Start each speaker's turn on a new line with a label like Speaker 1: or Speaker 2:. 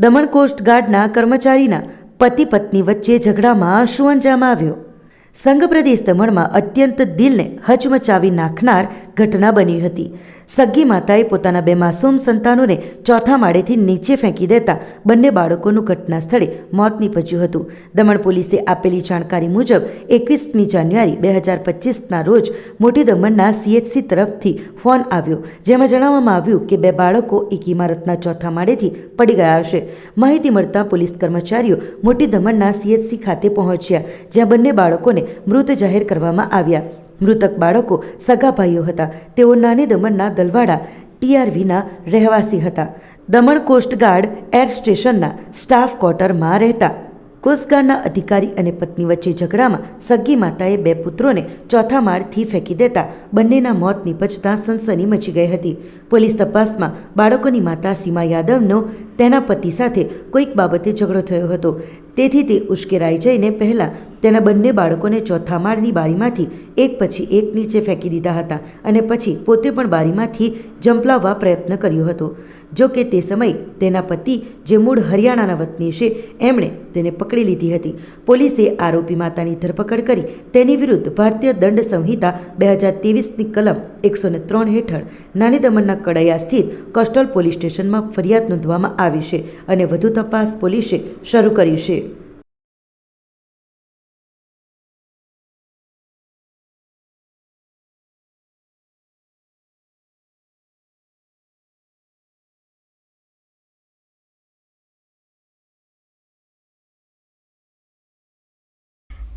Speaker 1: Daman cost ગાર્ડના કર્મચારીના પતિ પત્ની વચ્ચે ઝઘડામાં શું અંજામ આવ્યો? સંઘ પ્રદેશ દમણમાં અત્યંત દિલને હચમચાવી નાખનાર ઘટના બની હતી. સગ્ગી માતાએ પોતાના બે માસૂમ સંતાનોને ચોથા માળેથી નીચે ફેંકી દેતા બંને બાળકોનું ઘટના સ્થળે મોત નીપજ્યું હતું. દમણ પોલીસે આપેલી જાણકારી મુજબ, એકવીસમી જાન્યુઆરી બે હજાર પચીસના રોજ મોટી દમણના સીએચસી તરફથી ફોન આવ્યો, જેમાં જણાવવામાં આવ્યું કે બે બાળકો એક ઇમારતના ચોથા માળેથી પડી ગયા હશે. માહિતી મળતા પોલીસ કર્મચારીઓ મોટી દમણના સીએચસી ખાતે પહોંચ્યા, જ્યાં બંને બાળકોને મૃત જાહેર કરવામાં આવ્યા. મૃતક બાળકો સગા ભાઈઓ હતા. તેઓ નાની દમણના દલવાડા ટીઆરવીના રહેવાસી હતા. દમણ કોસ્ટગાર્ડ એર સ્ટેશનના સ્ટાફ ક્વાર્ટરમાં રહેતા. કોસ્ટગાર્ડના અધિકારી અને પત્ની વચ્ચે ઝઘડામાં સગી માતાએ બે પુત્રોને ચોથા માળથી ફેંકી દેતા બંનેના મોત નીપજતા સનસની મચી ગઈ હતી. પોલીસ તપાસમાં બાળકોની માતા સીમા યાદવનો તેના પતિ સાથે કોઈક બાબતે ઝઘડો થયો હતો. તેથી તે ઉશ્કેરાઈ જઈને પહેલાં તેના બંને બાળકોને ચોથા માળની બારીમાંથી એક પછી એક નીચે ફેંકી દીધા હતા અને પછી પોતે પણ બારીમાંથી જંપલાવવા પ્રયત્ન કર્યો હતો. જો કે તે સમયે તેના પતિ જે મૂળ હરિયાણાના વતની છે, એમણે તેને પકડી લીધી હતી. પોલીસે આરોપી માતાની ધરપકડ કરી તેની વિરુદ્ધ ભારતીય દંડ સંહિતા બે હજાર ત્રેવીસની કલમ એકસો ને ત્રણ હેઠળ નાની દમણના કડૈયા સ્થિત કોસ્ટલ પોલીસ સ્ટેશનમાં ફરિયાદ નોંધવામાં આવી છે અને વધુ તપાસ પોલીસે શરૂ કરી છે.